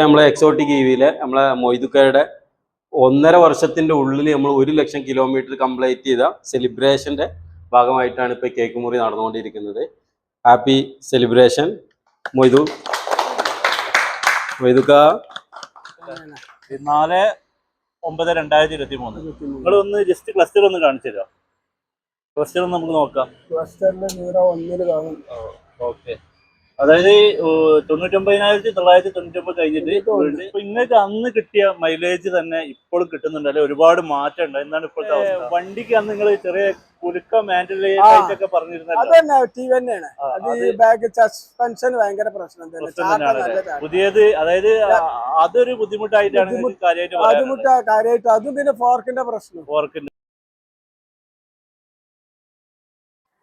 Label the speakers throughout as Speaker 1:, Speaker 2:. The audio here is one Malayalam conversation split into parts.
Speaker 1: നമ്മളെ എക്സോട്ടിക് ഇവിയിലെ നമ്മളെ മൊയ്തുക്കയുടെ ഒന്നര വർഷത്തിന്റെ ഉള്ളിൽ നമ്മൾ ഒരു ലക്ഷം കിലോമീറ്റർ കംപ്ലീറ്റ് ചെയ്ത സെലിബ്രേഷന്റെ ഭാഗമായിട്ടാണ് ഇപ്പൊ കേക്ക് മുറി നടന്നുകൊണ്ടിരിക്കുന്നത്. Happy celebration Moidu. മൊയ്തുക്ക.
Speaker 2: നാല് ഒമ്പത് രണ്ടായിരത്തി ഇരുപത്തി മൂന്ന് നിങ്ങൾ ഒന്ന് ജസ്റ്റ് ക്ലസ്റ്റർ ഒന്ന് കാണിച്ചു തരാം ക്ലസ്റ്റർ ഒന്ന് നമുക്ക് നോക്കാം.
Speaker 3: ക്ലസ്റ്ററിൽ സീറോ ഒന്നിൽ കാണും.
Speaker 2: ഓക്കെ അതായത് തൊണ്ണൂറ്റൊമ്പതിനായിരത്തി തൊള്ളായിരത്തി തൊണ്ണൂറ്റൊമ്പത്. കഴിഞ്ഞിട്ട് ഇപ്പൊ ഇങ്ങൾക്ക് അന്ന് കിട്ടിയ മൈലേജ് തന്നെ ഇപ്പോഴും കിട്ടുന്നുണ്ട്. അല്ലെ ഒരുപാട് മാറ്റം ഉണ്ട്. എന്താണ് ഇപ്പോഴത്തെ? വണ്ടിക്ക് അന്ന് നിങ്ങൾ ചെറിയ കുലുക്ക മാൻഡലി
Speaker 3: ആ.
Speaker 2: ഒക്കെ പറഞ്ഞിരുന്നല്ലോ.
Speaker 3: അത് തന്നെ ടി തന്നെയാണ്
Speaker 2: ആ,
Speaker 3: അത്
Speaker 2: അത്
Speaker 3: ബാക്ക് സസ്പെൻഷൻ ഭയങ്കര പ്രശ്നം തന്നെ.
Speaker 2: പ്രശ്നം
Speaker 3: ചാട്ടം
Speaker 2: തന്നെയാണ്
Speaker 3: നല്ല ചാട്ടം.
Speaker 2: പുതിയത് അതായത് അതൊരു ബുദ്ധിമുട്ടായിട്ടാണ് കാര്യമായിട്ട് ബുദ്ധിമുട്ടായിട്ട്
Speaker 3: ബുദ്ധിമുട്ടാ കാര്യമായിട്ട്. അതും പിന്നെ ഫോർക്കിന്റെ പ്രശ്നം.
Speaker 2: ഫോർക്കിന്റെ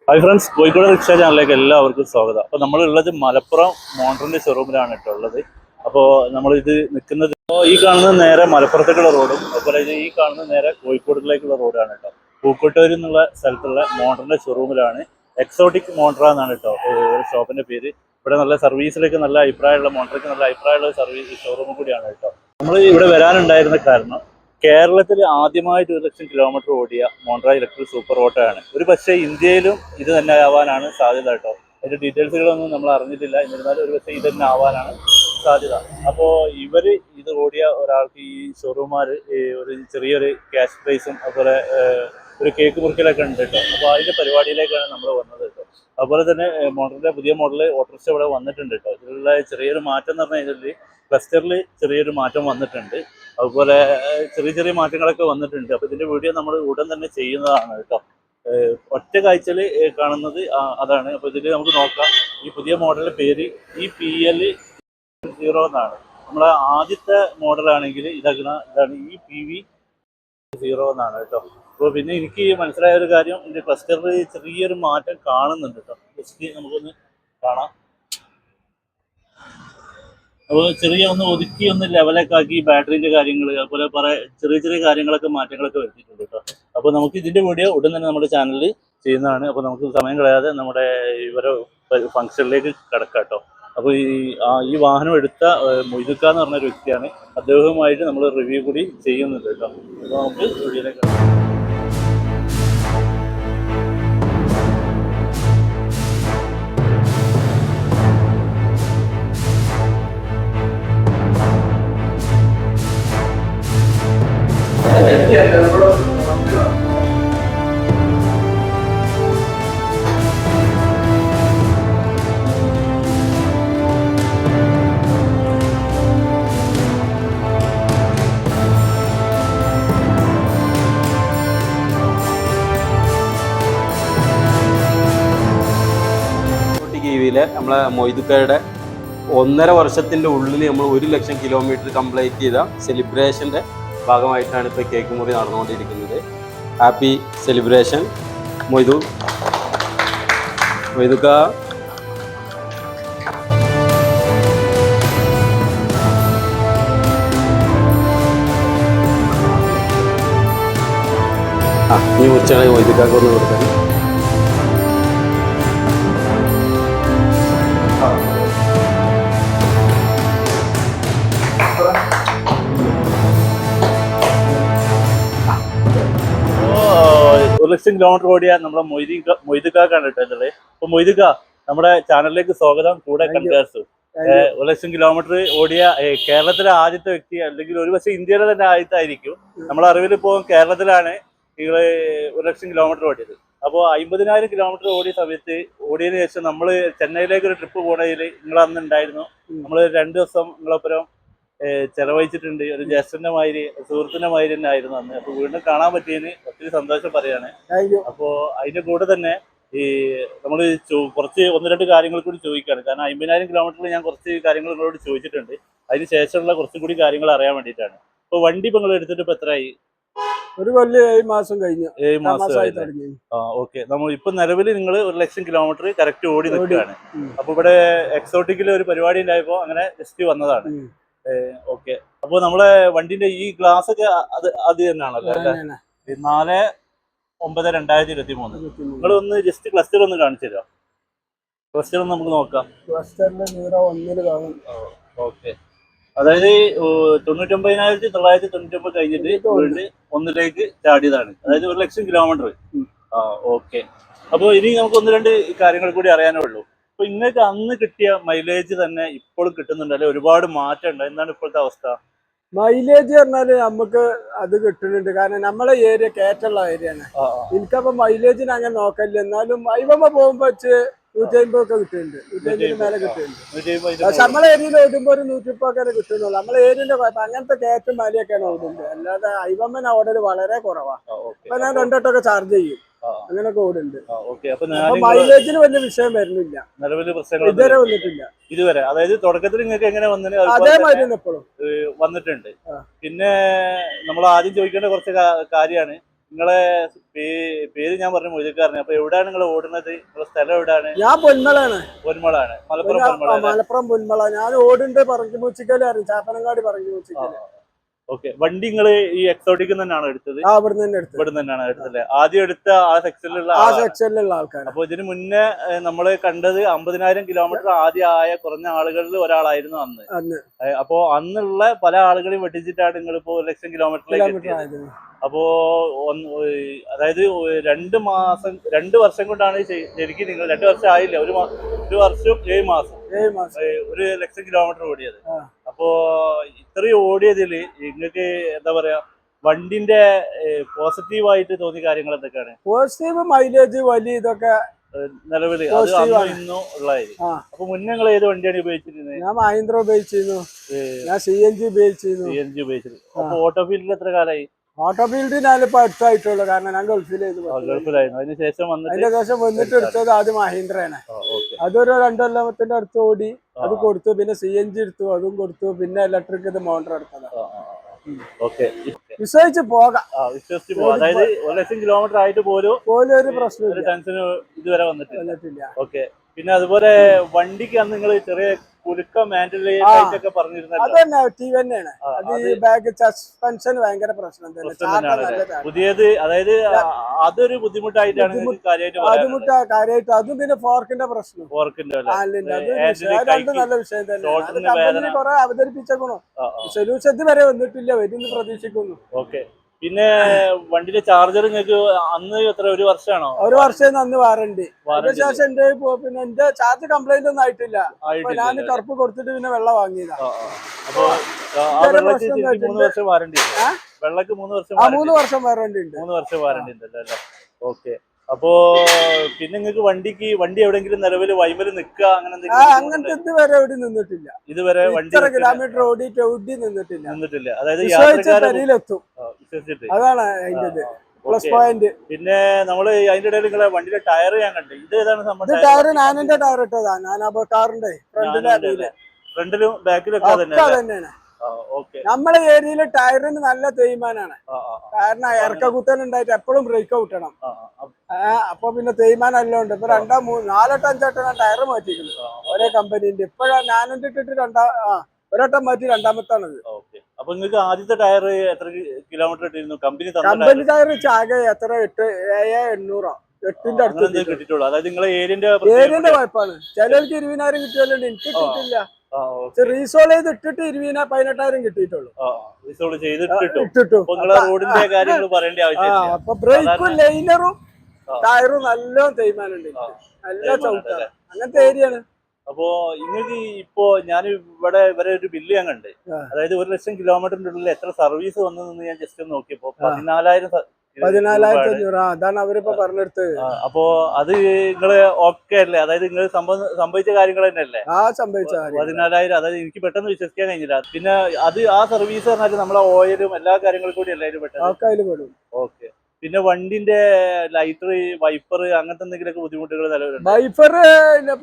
Speaker 2: ഹായ് ഫ്രണ്ട്സ് കോഴിക്കോട് റിക്ഷ ചാനലിലേക്ക് എല്ലാവർക്കും സ്വാഗതം. അപ്പോൾ നമ്മളുള്ളത് മലപ്പുറം മോണ്ടറിന്റെ ഷോറൂമിലാണ് കേട്ടോ ഉള്ളത്. അപ്പോൾ നമ്മളിത് നിൽക്കുന്നത് ഈ കാണുന്ന നേരെ മലപ്പുറത്തേക്കുള്ള റോഡും അതുപോലെ ഈ കാണുന്ന നേരെ കോഴിക്കോടിലേക്കുള്ള റോഡാണ് കേട്ടോ പൂക്കോട്ടൂർ എന്നുള്ള സ്ഥലത്തുള്ള മോണ്ടറിന്റെ ഷോറൂമിലാണ് എക്സോട്ടിക് മോണ്ടറ എന്നാണ് കേട്ടോ ഷോപ്പിന്റെ പേര്. ഇവിടെ നല്ല സർവീസിലേക്ക് നല്ല അഭിപ്രായമുള്ള മോണ്ടർക്ക് നല്ല അഭിപ്രായമുള്ള സർവീസ് ഷോറൂം കൂടിയാണ് കേട്ടോ നമ്മൾ ഇവിടെ വരാനുണ്ടായിരുന്ന കാരണം കേരളത്തിൽ ആദ്യമായിട്ട് ഒരു ലക്ഷം കിലോമീറ്റർ ഓടിയ മോണ്ട്ര ഇലക്ട്രിക് സൂപ്പർ ഓട്ടോ ആണ്. ഒരു പക്ഷേ ഇന്ത്യയിലും ഇത് തന്നെ ആവാനാണ് സാധ്യത കേട്ടോ. അതിന്റെ ഡീറ്റെയിൽസുകളൊന്നും നമ്മൾ അറിഞ്ഞിട്ടില്ല. എന്നിരുന്നാലും ഒരു പക്ഷേ ഇത് തന്നെ ആവാനാണ് സാധ്യത. അപ്പോൾ ഇവർ ഇത് ഓടിയ ഒരാൾക്ക് ഈ ഷോറൂമാർ ഒരു ചെറിയൊരു ക്യാഷ് പ്രൈസും അതുപോലെ ഒരു കേക്ക് മുറിക്കലൊക്കെ ഉണ്ട് കേട്ടോ. അപ്പോൾ അതിന്റെ പരിപാടിയിലേക്കാണ് നമ്മൾ വന്നത് കേട്ടോ. അതുപോലെ തന്നെ മോഡലിന്റെ പുതിയ മോഡൽ ഓട്ടോറിക്ഷ ഇവിടെ വന്നിട്ടുണ്ട് കേട്ടോ. ഇതിലുള്ള ചെറിയൊരു മാറ്റം എന്ന് പറഞ്ഞു കഴിഞ്ഞാൽ ക്ലസ്റ്ററിൽ ചെറിയൊരു മാറ്റം വന്നിട്ടുണ്ട്. അതുപോലെ ചെറിയ ചെറിയ മാറ്റങ്ങളൊക്കെ വന്നിട്ടുണ്ട്. അപ്പൊ ഇതിന്റെ വീഡിയോ നമ്മൾ ഉടൻ തന്നെ ചെയ്യുന്നതാണ് കേട്ടോ. ഒറ്റ കാഴ്ചയിൽ കാണുന്നത് അതാണ്. അപ്പൊ ഇതിൽ നമുക്ക് നോക്കാം. ഈ പുതിയ മോഡലിന്റെ പേര് ഈ പി എൽ സീറോ എന്നാണ്. നമ്മളെ ആദ്യത്തെ മോഡലാണെങ്കിൽ ഇതാക്കുന്ന ഇതാണ് ഈ പി വി സീറോ എന്നാണ് കേട്ടോ. അപ്പോൾ പിന്നെ എനിക്ക് മനസ്സിലായ ഒരു കാര്യം ഇതിന്റെ ക്ലസ്റ്ററിൽ ചെറിയൊരു മാറ്റം കാണുന്നുണ്ട് കേട്ടോ. ജസ്റ്റ് നമുക്കൊന്ന് കാണാം. അപ്പോൾ ചെറിയ ഒന്ന് ഒതുക്കി ഒന്ന് ലെവലൊക്കെ ആക്കി ബാറ്ററിന്റെ കാര്യങ്ങൾ അതുപോലെ പല ചെറിയ ചെറിയ കാര്യങ്ങളൊക്കെ മാറ്റങ്ങളൊക്കെ വരുത്തിയിട്ടുണ്ട് കേട്ടോ. അപ്പോൾ നമുക്ക് ഇതിന്റെ വീഡിയോ ഉടൻ തന്നെ നമ്മുടെ ചാനലിൽ ചെയ്യുന്നതാണ്. അപ്പോൾ നമുക്ക് സമയം കളയാതെ നമ്മുടെ ഇവരെ ഫംഗ്ഷനിലേക്ക് കിടക്കാം കേട്ടോ. അപ്പോൾ ഈ ഈ വാഹനം എടുത്ത മൊയ്തുക്ക എന്ന് പറഞ്ഞ ഒരു വ്യക്തിയാണ്. അദ്ദേഹവുമായിട്ട് നമ്മൾ റിവ്യൂ കൂടി ചെയ്യുന്നുണ്ട് കേട്ടോ. അപ്പോൾ നമുക്ക് വീഡിയോയിലേക്ക്
Speaker 1: നമ്മളെ മൊയ്തുക്കയുടെ ഒന്നര വർഷത്തിന്റെ ഉള്ളിൽ നമ്മൾ ഒരു ലക്ഷം കിലോമീറ്റർ കംപ്ലീറ്റ് ചെയ്ത സെലിബ്രേഷന്റെ ഭാഗമായിട്ടാണ് ഇപ്പോൾ കേക്ക് മുറി നടന്നുകൊണ്ടിരിക്കുന്നത്. Happy celebration Moidu. മൊയ്തുക്ക. ആ ഈ ഉച്ചയാണെങ്കിൽ മൊയ്തുക്കാക്കൊന്ന് കൊടുക്കാൻ
Speaker 2: ഒരു ലക്ഷം കിലോമീറ്റർ ഓടിയ നമ്മുടെ മൊയ്തി മൊയ്തുക്കാക്കാണ് കേട്ടോ ഇതുള്ളത് അപ്പൊ മൊയ്തുക്ക നമ്മുടെ ചാനലിലേക്ക് സ്വാഗതം. കൂടെ. കണ്ടേഴ്സ്. ഒരു ലക്ഷം കിലോമീറ്റർ ഓടിയ കേരളത്തിലെ ആദ്യത്തെ വ്യക്തി അല്ലെങ്കിൽ ഒരു പക്ഷേ ഇന്ത്യയിലെ തന്നെ ആദ്യത്തെ ആയിരിക്കും. നമ്മളെ അറിവിൽ ഇപ്പോൾ കേരളത്തിലാണ് നിങ്ങൾ ഒരു ലക്ഷം കിലോമീറ്റർ ഓടിയത്. അപ്പോൾ അമ്പതിനായിരം കിലോമീറ്റർ ഓടിയ സമയത്ത് ഓടിയതിനു ശേഷം നമ്മൾ ചെന്നൈയിലേക്ക് ഒരു ട്രിപ്പ് പോണതിൽ നിങ്ങൾ അന്ന് ഉണ്ടായിരുന്നു നമ്മൾ രണ്ട് ദിവസം നിങ്ങളൊപ്പരം ഏഹ് ചെലവഴിച്ചിട്ടുണ്ട്. ഒരു ജ്യേഷ്ഠന്റെ മാതിരി സുഹൃത്തിന്റെ മാതിരി തന്നെ ആയിരുന്നു അന്ന്. അപ്പൊ വീണ്ടും കാണാൻ പറ്റിയതിന് ഒത്തിരി സന്തോഷം പറയാണ്. അപ്പോ അതിന്റെ കൂടെ തന്നെ ഈ നമ്മൾ കുറച്ച് ഒന്ന് രണ്ട് കാര്യങ്ങൾ കൂടി ചോദിക്കുകയാണ് കാരണം അമ്പതിനായിരം കിലോമീറ്ററിൽ ഞാൻ കുറച്ച് കാര്യങ്ങൾ നിങ്ങളോട് ചോദിച്ചിട്ടുണ്ട്. അതിന് ശേഷമുള്ള കുറച്ചും കൂടി കാര്യങ്ങൾ അറിയാൻ വേണ്ടിയിട്ടാണ്. ഇപ്പൊ വണ്ടി ഇപ്പൊ നിങ്ങൾ എടുത്തിട്ട് ഇപ്പൊ എത്രയായി?
Speaker 3: ഒരു കൊല്ലം ഏഴ് മാസം കഴിഞ്ഞു.
Speaker 2: ഏഴ്
Speaker 3: മാസം
Speaker 2: ആ ഓക്കെ. നമ്മൾ ഇപ്പൊ നിലവിൽ നിങ്ങൾ ഒരു ലക്ഷം കിലോമീറ്റർ കറക്റ്റ് ഓടി. നിൽക്കുകയാണ്. അപ്പൊ ഇവിടെ എക്സോട്ടിക്കിൽ ഒരു പരിപാടി ഉണ്ടായപ്പോ അങ്ങനെ ജസ്റ്റ് വന്നതാണ്. ഓക്കെ. അപ്പൊ നമ്മളെ വണ്ടിന്റെ ഈ ഗ്ലാസ് ഒക്കെ അത് അത് തന്നെയാണല്ലോ അല്ലെ? നാല് ഒമ്പത് രണ്ടായിരത്തി ഇരുപത്തി മൂന്ന്. നിങ്ങൾ ഒന്ന് ജസ്റ്റ് ക്ലസ്റ്റർ ഒന്ന് കാണിച്ചു തരാം ക്ലസ്റ്റർ ഒന്ന് നമുക്ക് നോക്കാം. ഓക്കെ. അതായത് തൊണ്ണൂറ്റൊമ്പതിനായിരത്തി തൊള്ളായിരത്തി തൊണ്ണൂറ്റൊമ്പത് കഴിഞ്ഞിട്ട് വീണ്ടും ഒന്നിലേക്ക് ചാടിയതാണ്. അതായത് ഒരു ലക്ഷം കിലോമീറ്റർ ആ ഓക്കെ. അപ്പോൾ ഇനി നമുക്ക് ഒന്ന് രണ്ട് കാര്യങ്ങൾ കൂടി അറിയാനേ ഉള്ളൂ. അപ്പൊ ഇങ്ങൾക്ക് അന്ന് കിട്ടിയ മൈലേജ് തന്നെ ഇപ്പോഴും കിട്ടുന്നുണ്ട്. അല്ലെ ഒരുപാട് മാറ്റം ഉണ്ട്. എന്താണ് ഇപ്പോഴത്തെ അവസ്ഥ?
Speaker 3: മൈലേജ് പറഞ്ഞാൽ നമുക്ക് അത് കിട്ടുന്നുണ്ട്. കാരണം നമ്മളെ ഏരിയ കേറ്റുള്ള ഏരിയയാണ്
Speaker 2: ആണ്.
Speaker 3: എനിക്കപ്പോ മൈലേജിന് അങ്ങനെ നോക്കല്ല എന്നാലും അയ്യമ്മ പോകുമ്പോ വെച്ച് നൂറ്റി അമ്പത് ഒക്കെ കിട്ടുന്നുണ്ട്. നൂറ്റി അമ്പതിന് മേലെ. കിട്ടുന്നുണ്ട് പക്ഷെ നമ്മളെ ഏരിയയിൽ ഓടുമ്പോ ഒരു നൂറ്റിപ്പൊക്കെ കിട്ടുന്നുള്ളൂ. നമ്മളെ ഏരിയന്റെ കുഴപ്പം. അങ്ങനത്തെ കയറ്റും മലയൊക്കെയാണ് ഓടുന്നത്. അല്ലാതെ അയ്യമ്മന ഓടൽ വളരെ കുറവാണ്. അപ്പൊ ഞാൻ രണ്ടോട്ടൊക്കെ ചാർജ് ചെയ്യും. അങ്ങനൊക്കെ
Speaker 2: ഓടുണ്ട്
Speaker 3: മൈലേജിന് വലിയ വിഷയം വരുന്നില്ല.
Speaker 2: നിലവിൽ പ്രശ്നങ്ങൾ
Speaker 3: ഇതുവരെ വന്നിട്ടില്ല.
Speaker 2: ഇതുവരെ. അതായത് തുടക്കത്തിൽ നിങ്ങൾക്ക് എങ്ങനെ വന്നതിന് അതേ
Speaker 3: അതേമാതിരി എപ്പോഴും.
Speaker 2: വന്നിട്ടുണ്ട്. പിന്നെ നമ്മൾ ആദ്യം ചോദിക്കേണ്ട കുറച്ച് കാര്യമാണ്. നിങ്ങളെ പേര് ഞാൻ പറഞ്ഞു മൊയ്തക്കാരനെ അപ്പൊ എവിടെയാണ് നിങ്ങൾ ഓടുന്നത്? നിങ്ങളെ സ്ഥലം എവിടെയാണ്
Speaker 3: ഞാൻ പൊന്മളാണ്.
Speaker 2: പൊന്മളാണ്. മലപ്പുറം പൊന്മള
Speaker 3: മലപ്പുറം പൊന്മള. ഞാൻ ഓടുണ്ട് പറഞ്ഞു മൂച്ചിക്കൽ അറിയും. ചാപ്പനങ്ങാടി പറഞ്ഞു മൂച്ചിക്കൽ.
Speaker 2: ഓക്കെ വണ്ടി നിങ്ങൾ ഈ എക്സോട്ടിക്ക് തന്നെയാണ് എടുത്തത്?
Speaker 3: ആ ഇവിടുന്ന് തന്നെ എടുത്തത്.
Speaker 2: ഇവിടെ തന്നെയാണ് എടുത്തത്? ആദ്യം എടുത്ത ആ സെക്ഷനിലുള്ള
Speaker 3: ആ സെക്ഷനിലുള്ള ആൾക്കാർ
Speaker 2: അപ്പൊ ഇതിന് മുന്നേ നമ്മൾ കണ്ടത് അമ്പതിനായിരം കിലോമീറ്റർ ആദ്യം ആയ കുറഞ്ഞ ആളുകളിൽ ഒരാളായിരുന്നു അന്ന്.
Speaker 3: അന്ന്.
Speaker 2: അപ്പോ അന്നുള്ള പല ആളുകളെയും വെട്ടിച്ചിട്ടാണ് നിങ്ങൾ ഇപ്പോ ഒരു ലക്ഷം കിലോമീറ്ററിലേക്ക് അപ്പോ ഒന്ന് അതായത് രണ്ട് മാസം രണ്ട് വർഷം കൊണ്ടാണ് ശരിക്കും നിങ്ങൾ രണ്ട് വർഷം ആയില്ല? ഒരു ഒരു വർഷം ഏഴ് മാസം. ഒരു ലക്ഷം കിലോമീറ്റർ ഓടിയത്. അപ്പോ ഇത്രയും ഓടിയതിൽ നിങ്ങൾക്ക് എന്താ പറയാ വണ്ടിന്റെ പോസിറ്റീവായിട്ട് തോന്നിയ കാര്യങ്ങൾ എന്തൊക്കെയാണ്?
Speaker 3: പോസിറ്റീവ് മൈലേജ് വലിയ ഇതൊക്കെ
Speaker 2: നിലവിൽ അത്. ഇന്നും ഉള്ളതായിരിക്കും. അപ്പൊ മുന്നേ നിങ്ങൾ ഏത് വണ്ടിയാണ് ഉപയോഗിച്ചിരുന്നത്
Speaker 3: ഞാൻ മഹീന്ദ്ര ഉപയോഗിച്ചിരുന്നു. ഞാൻ സി എൻ ജി ഉപയോഗിച്ചിരുന്നു.
Speaker 2: സി എൻ ജി ഉപയോഗിച്ചിരുന്നു. അപ്പൊ ഓട്ടോ ഫീൽഡിൽ എത്ര കാലമായി
Speaker 3: ഓട്ടോ ഫീൽഡ് ഞാനിപ്പോ അടുത്തായിട്ടുള്ളൂ. കാരണം ഞാൻ
Speaker 2: ഗൾഫിലായിരുന്നു. ഗൾഫിലായിരുന്നു. അതിന് ശേഷം വന്നിട്ട്
Speaker 3: അതിന്റെ ശേഷം വന്നിട്ട് എടുത്തത് ആദ്യം മഹീന്ദ്രയാണ് അതൊരു രണ്ടൊല്ലത്തിന്റെ അടുത്ത് ഓടി അത് കൊടുത്തു. പിന്നെ സി എൻ ജി എടുത്തു. അതും കൊടുത്തു. പിന്നെ ഇലക്ട്രിക് ഇത് മോട്ടർ എടുത്തത്.
Speaker 2: ഓക്കെ.
Speaker 3: വിശ്വസിച്ച് പോകാം.
Speaker 2: വിശ്വസിച്ച് പോകും. അതായത് ഒരു ലക്ഷം കിലോമീറ്റർ ആയിട്ട് പോലും
Speaker 3: പോലും ഒരു പ്രശ്നം
Speaker 2: ടെൻഷന് ഇതുവരെ വന്നിട്ടില്ല.
Speaker 3: വന്നിട്ടില്ല.
Speaker 2: ഓക്കെ. പിന്നെ അതുപോലെ വണ്ടിക്ക് അന്ന് നിങ്ങൾ ചെറിയ കുലുക്കം മാൻഡലി
Speaker 3: ആ.
Speaker 2: ഒക്കെ പറഞ്ഞിരുന്നല്ലോ.
Speaker 3: അത് ഈ ബാഗ് സസ്പെൻഷൻ ഭയങ്കര പ്രശ്നം തന്നെ.
Speaker 2: പുതിയത് അതായത് അതൊരു ബുദ്ധിമുട്ടായിട്ടാണ് കാര്യമായിട്ട്
Speaker 3: അത് പിന്നെ ഫോർക്കിന്റെ പ്രശ്നം.
Speaker 2: ഫോർക്കിന്റെ
Speaker 3: നല്ല വിഷയം തന്നെ. അവതരിപ്പിച്ചേക്കണു. സൊല്യൂഷൻ ഇതുവരെ വന്നിട്ടില്ല. വരുന്ന് പ്രതീക്ഷിക്കുന്നു.
Speaker 2: ഓക്കെ പിന്നെ വണ്ടിന്റെ ചാർജർ നിങ്ങൾക്ക് അന്ന് എത്ര ഒരു വർഷമാണോ?
Speaker 3: ഒരു വർഷം അന്ന് വാറണ്ടി ശേഷം എന്റെ പിന്നെ എന്റെ ചാർജ് കംപ്ലൈന്റ് ഒന്നും ആയിട്ടില്ല. ഞാൻ കറുപ്പ് കൊടുത്തിട്ട് പിന്നെ വെള്ളം വാങ്ങിയതാ.
Speaker 2: അപ്പൊ മൂന്ന് വർഷം വാറണ്ടി ഉണ്ട് വെള്ളക്ക് മൂന്ന് വർഷം
Speaker 3: മൂന്ന് വർഷം വാറണ്ടി ഉണ്ട്.
Speaker 2: മൂന്ന് വർഷം വാറണ്ടി ഉണ്ടല്ലോ അല്ലേ ഓക്കെ. അപ്പോ പിന്നെ നിങ്ങൾക്ക് വണ്ടിക്ക് വണ്ടി എവിടെങ്കിലും നിലവിൽ വൈമൽ നിൽക്കുക അങ്ങനെ
Speaker 3: അങ്ങനത്തെ ഇതുവരെ എവിടെ നിന്നിട്ടില്ല.
Speaker 2: ഇതുവരെ വണ്ടി
Speaker 3: ഇത്ര കിലോമീറ്റർ ഓടിയിട്ട് എവിടെ നിന്നിട്ടില്ല.
Speaker 2: നിന്നിട്ടില്ല. അതായത്
Speaker 3: വിശ്വസിച്ച്
Speaker 2: യാത്രക്കാരെ
Speaker 3: പെരിയിലെത്തും. അതാണ് അതിന്റെ പ്ലസ് പോയിന്റ്.
Speaker 2: പിന്നെ നമ്മൾ അതിന്റെ ഇടയിൽ നിങ്ങളെ വണ്ടിയുടെ ടയർ ഞാൻ കണ്ടു. ഇത് ഏതാണ് സംബന്ധം
Speaker 3: ടയർ നാനിന്റെ ടയർ ഇട്ടതാ. ടാറിന്റെ കാറിന്റെ ഫ്രണ്ടിലെ
Speaker 2: ഫ്രണ്ടിലും ബാക്കിലും ഒക്കെ തന്നെ
Speaker 3: ഒക്കെ തന്നെയാണ് നമ്മളെ ഏരിയയിലെ ടയറിന് നല്ല തേയ്മാനാണ്. കാരണം ഇറക്ക കുത്തലുണ്ടായിട്ട് എപ്പോഴും ബ്രേക്ക് ഔട്ട് ആ, അപ്പൊ പിന്നെ തേയ്മാനം എല്ലാം ഉണ്ട് ഇപ്പൊ രണ്ടോ മൂന്ന് നാലെട്ട് അഞ്ചെട്ട് ടയർ മാറ്റിയിരിക്കുന്നു. ഒരേ കമ്പനിന്റെ. ഇപ്പോഴാ ഞാനെന്റെ ഇട്ടിട്ട് രണ്ടാ ആ ഒരട്ടം മാറ്റി രണ്ടാമത്താണത്.
Speaker 2: അപ്പൊ നിങ്ങൾക്ക് ആദ്യത്തെ ടയർ എത്ര കിലോമീറ്റർ ഇട്ടിരുന്നു? കമ്പനി
Speaker 3: കമ്പനി ടയർ ചാകെ എത്ര? എട്ട് ഏഴ് എണ്ണൂറോ. എട്ടിന്റെ അടുത്ത്
Speaker 2: കിട്ടിയിട്ടുള്ളൂ. അതായത് നിങ്ങളെ ഏരിയന്റെ
Speaker 3: ഏരിയന്റെ കുഴപ്പമാണ്. ചിലർക്ക് ഇരുപതിനായിരം കിട്ടിയാലും എനിക്ക് കിട്ടില്ല റീസോൾ ചെയ്ത് ഇട്ടിട്ട് ഇരുപതിനാ പതിനെട്ടായിരം കിട്ടിയിട്ടുള്ളൂ.
Speaker 2: റീസോൾ ചെയ്ത്
Speaker 3: ഇട്ടിട്ടു.
Speaker 2: റോഡിന്റെ കാര്യങ്ങൾ പറയേണ്ട
Speaker 3: ആ അപ്പൊ ബ്രേക്കും ലൈനറും. ടയറും നല്ലോണം തേയ്മാനുണ്ട്. നല്ല ചവിട്ട. അങ്ങനത്തെ ഏരിയയാണ്.
Speaker 2: അപ്പോ നിങ്ങൾക്ക് ഇപ്പോ ഞാൻ ഇവിടെ ഇവരെ ഒരു ബില്ല് ഞാൻ കണ്ട്. അതായത് ഒരു ലക്ഷം കിലോമീറ്ററിന്റെ ഉള്ളിൽ എത്ര സർവീസ് വന്നതെന്ന് ഞാൻ ജസ്റ്റ് ഒന്ന് നോക്കിയപ്പോ പതിനാലായിരം
Speaker 3: പതിനാലായിരത്തി. അഞ്ഞൂറ്. അതാണ് അവരിപ്പോ പറഞ്ഞെടുത്തത്.
Speaker 2: അപ്പോ അത് നിങ്ങൾ ഓക്കെ അല്ലേ? അതായത് നിങ്ങൾ സംഭവം സംഭവിച്ച കാര്യങ്ങൾ തന്നെയല്ലേ
Speaker 3: ആ സംഭവിച്ച
Speaker 2: പതിനാലായിരം. അതായത് എനിക്ക് പെട്ടെന്ന് വിശ്വസിക്കാൻ കഴിഞ്ഞില്ല. പിന്നെ അത് ആ സർവീസ് പറഞ്ഞാൽ നമ്മളെ ഓയിലും എല്ലാ കാര്യങ്ങളും കൂടി അല്ലേ
Speaker 3: പെട്ടെന്ന്
Speaker 2: ഓക്കെ. പിന്നെ വണ്ടിന്റെ ലൈറ്റർ വൈപ്പർ അങ്ങനത്തെ എന്തെങ്കിലുമൊക്കെ ബുദ്ധിമുട്ടുകൾ നിലവിലുണ്ട്?
Speaker 3: വൈഫർ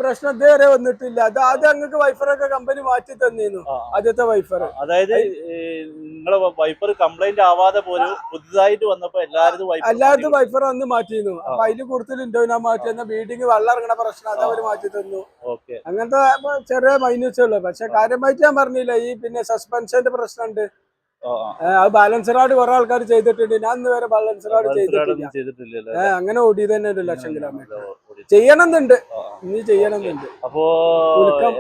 Speaker 3: പ്രശ്നം ഇതുവരെ വന്നിട്ടില്ല. അത് ആദ്യം അങ്ങക്ക് വൈഫറൊക്കെ കമ്പനി മാറ്റി തന്നിരുന്നു ആദ്യത്തെ വൈഫർ
Speaker 2: അതായത് നിങ്ങളെ വൈഫർ കംപ്ലൈന്റ് ആവാതെ പോലും പുതുതായിട്ട് വന്നപ്പോ എല്ലാവരും
Speaker 3: എല്ലായിടത്തും വൈഫർ അന്ന് മാറ്റിയിരുന്നു അപ്പൊ അതിൽ കൂടുതൽ ഇൻഡോനാ മാറ്റി തന്ന ബീഡിങ് വെള്ളം ഇറങ്ങണ പ്രശ്നം അത് അവർ മാറ്റി തന്നു.
Speaker 2: ഓക്കെ.
Speaker 3: അങ്ങനത്തെ ചെറിയ മൈന്യൂസ് ഉള്ളു. പക്ഷെ കാര്യമായിട്ട് ഞാൻ പറഞ്ഞില്ല ഈ പിന്നെ സസ്പെൻഷന്റെ പ്രശ്നമുണ്ട്. അത് ബാലൻസ് റാഡ് കുറെ ആൾക്കാർ ചെയ്തിട്ടുണ്ട്. ഞാൻ ഇന്ന് വരെ ബാലൻസ് റാഡ് ചെയ്തിട്ടില്ല. അങ്ങനെ ഓടിയത് തന്നെ ഒരു ലക്ഷം കിലോമീറ്റർ. ചെയ്യണം എന്നുണ്ട് ഇനി ചെയ്യണം എന്നുണ്ട്
Speaker 2: അപ്പോ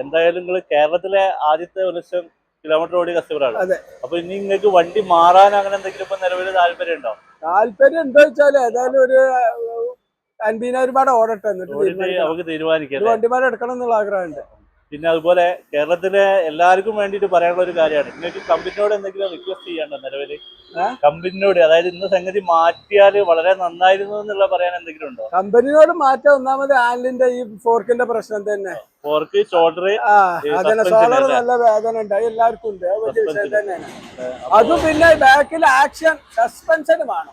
Speaker 2: എന്തായാലും നിങ്ങൾ കേരളത്തിലെ ആദ്യത്തെ ഒരു ലക്ഷം കിലോമീറ്റർ ഓടിയ കസ്റ്റമറാണ്. അപ്പൊ ഇനി നിങ്ങൾക്ക് വണ്ടി മാറാൻ അങ്ങനെ എന്തെങ്കിലും ഇപ്പൊ നിലവിൽ താല്പര്യം ഉണ്ടോ?
Speaker 3: താല്പര്യം ഉണ്ടോ വെച്ചാൽ ഏതായാലും ഒരു അൻപീന ഒരുപാട് ഓടട്ടെ എന്നിട്ട്.
Speaker 2: നമുക്ക് തീരുമാനിക്കാം.
Speaker 3: വണ്ടിമാരെ എടുക്കണം എന്നുള്ള ആഗ്രഹമുണ്ട്.
Speaker 2: പിന്നെ അതുപോലെ കേരളത്തിലെ എല്ലാവർക്കും വേണ്ടിയിട്ട് പറയാനുള്ള ഒരു കാര്യമാണ്. നിങ്ങൾക്ക് കമ്പനിയോട് എന്തെങ്കിലും റിക്വസ്റ്റ് ചെയ്യാണ്ടോ
Speaker 3: നിലവിൽ?
Speaker 2: കമ്പനിയോട് അതായത് ഇന്ന് സംഗതി മാറ്റിയാൽ വളരെ നന്നായിരുന്നു എന്നുള്ള പറയാൻ എന്തെങ്കിലും ഉണ്ടോ?
Speaker 3: കമ്പനിയോട് മാറ്റം ഒന്നാമത് ആൻഡിന്റെ ഈ ഫോർക്കിന്റെ പ്രശ്നം തന്നെ.
Speaker 2: ഫോർക്ക് ഷോൾഡർ
Speaker 3: സോളർ നല്ല വേദന ഉണ്ട്. എല്ലാവർക്കും ഉണ്ട്. തന്നെയാണ്. അതും പിന്നെ ബാക്കിൽ ആക്ഷൻ സസ്പെൻഷനും ആണ്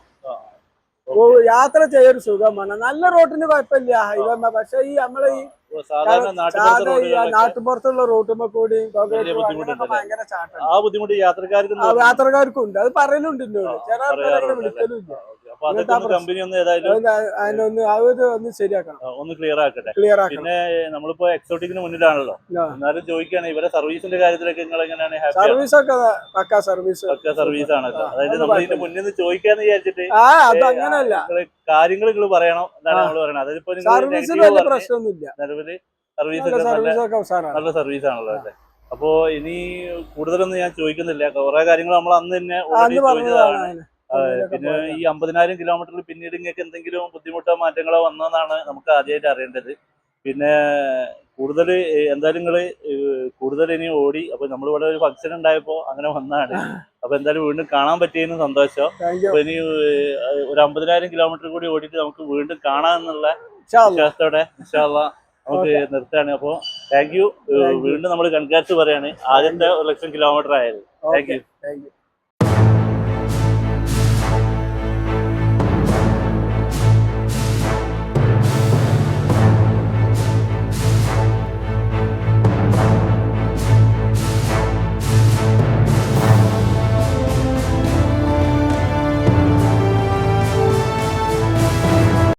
Speaker 3: യാത്ര ചെയ്യൊരു സുഖമാണ്. നല്ല റോട്ടിന് കുഴപ്പമില്ല ഹൈവേ പക്ഷെ ഈ നമ്മളെ ഈ നാട്ടുപുറത്തുള്ള റോട്ടുമ്പോ കൂടി ഭയങ്കര ചാട്ടം.
Speaker 2: ആ ബുദ്ധിമുട്ട് യാത്രക്കാർക്ക്
Speaker 3: യാത്രക്കാർക്കും ഉണ്ട് അത് പറയലുണ്ട് എന്നോട് ചില
Speaker 2: പറയാറുണ്ട്
Speaker 3: വിളിക്കലുമില്ല.
Speaker 2: അപ്പൊ അതൊക്കെ കമ്പനി ഒന്ന് ഏതായാലും
Speaker 3: അത് അതിനൊന്ന് അത് ഒന്ന് ശരിയാക്കണം.
Speaker 2: ഒന്ന് ക്ലിയർ ആക്കട്ടെ.
Speaker 3: ക്ലിയർ ആക്കണം.
Speaker 2: പിന്നെ നമ്മളിപ്പോ എക്സോട്ടിക്കിന് മുന്നിലാണല്ലോ. എന്നാലും ചോദിക്കുകയാണ് ഇവരെ സർവീസിന്റെ കാര്യത്തിലൊക്കെ നിങ്ങൾ എങ്ങനെയാണ് ഹാപ്പി
Speaker 3: സർവീസ് ഒക്കെ പക്കാ സർവീസ്
Speaker 2: ആണല്ലോ അതായത്
Speaker 3: അത്
Speaker 2: നമ്മൾ ഇതിന്റെ. മുന്നിൽ നിന്ന് ചോദിക്കാന്ന് വിചാരിച്ചിട്ട്
Speaker 3: ആ അത് അങ്ങനല്ല.
Speaker 2: കാര്യങ്ങൾ നിങ്ങൾ പറയണം എന്നാണ്
Speaker 3: നമ്മൾ
Speaker 2: നമ്മൾ പറയുന്നത് അതായത് ഇപ്പൊ
Speaker 3: വലിയ പ്രശ്നമൊന്നുമില്ല.
Speaker 2: നിലവിൽ സർവീസ്
Speaker 3: നല്ല സർവീസ്
Speaker 2: ആണല്ലോ അല്ലേ? അപ്പോ ഇനി കൂടുതലൊന്നും ഞാൻ ചോദിക്കുന്നില്ല. കുറെ കാര്യങ്ങൾ നമ്മൾ അന്ന് തന്നെ ഓൾറെഡി ചോദിച്ചതാണ്. പിന്നെ ഈ അമ്പതിനായിരം കിലോമീറ്ററിൽ പിന്നീട് ഇങ്ങനെ എന്തെങ്കിലും ബുദ്ധിമുട്ടോ മാറ്റങ്ങളോ വന്നതെന്നാണ് നമുക്ക് ആദ്യമായിട്ട് അറിയേണ്ടത്. പിന്നെ കൂടുതൽ എന്തായാലും നിങ്ങൾ കൂടുതൽ ഇനി ഓടി അപ്പൊ നമ്മളിവിടെ ഒരു ഫംഗ്ഷൻ ഉണ്ടായപ്പോ അങ്ങനെ വന്നാണ്. അപ്പൊ എന്തായാലും വീണ്ടും കാണാൻ പറ്റിയെന്ന് സന്തോഷം. അപ്പൊ ഇനി ഒരു അമ്പതിനായിരം കിലോമീറ്റർ കൂടി ഓടിയിട്ട് നമുക്ക് വീണ്ടും കാണാമെന്നുള്ള. വിശ്വാസത്തോടെ വിശ്വാസ നമുക്ക് നിർത്താണ് അപ്പോ താങ്ക് യു വീണ്ടും നമ്മൾ കൺഗ്രാറ്റ്സ് പറയാണ്. ആദ്യത്തെ ഒരു ലക്ഷം കിലോമീറ്റർ ആയത്. താങ്ക്. യു.